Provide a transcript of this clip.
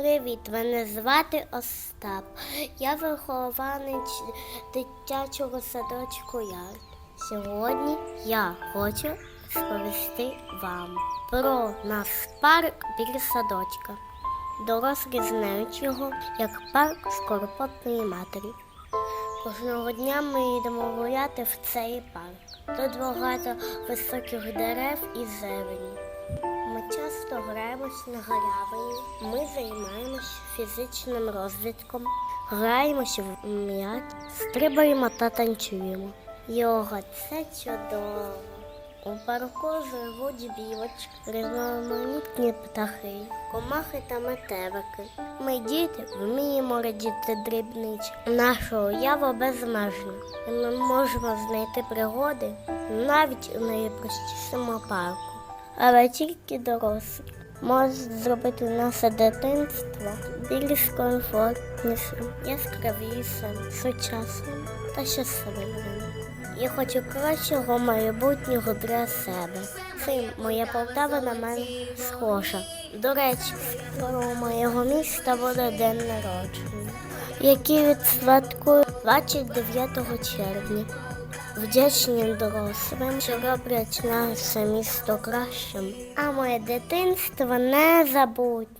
Привіт, мене звати Остап. Я вихованець дитячого садочку Яр. Сьогодні я хочу розповісти вам про наш парк біля садочка. Дорослі знають його як парк скоропотної матері. Кожного дня ми йдемо гуляти в цей парк. Тут багато високих дерев і зелені. Ми часто граємось на галявині. Ми займаємось фізичним розвитком, граємося в м'яч, стрибаємо та танцюємо. Йога це чудово. У парку живуть білочки, різноманітні птахи, комахи та метелики. Ми діти вміємо радіти дрібниці. Наша уява безмежна, і ми можемо знайти пригоди навіть у найпростішому парку. Але тільки дорослі можуть зробити наше дитинство більш комфортнішим, яскравішим, сучасним та щасливим. Я хочу кращого майбутнього для себе. Цим моя Полтава на мене схожа. До речі, скоро моєго міста буде день народження, який відсвяткую 29 червня. Вдячні дорослим, що роблять наше місто кращим, а моє дитинство незабутнє.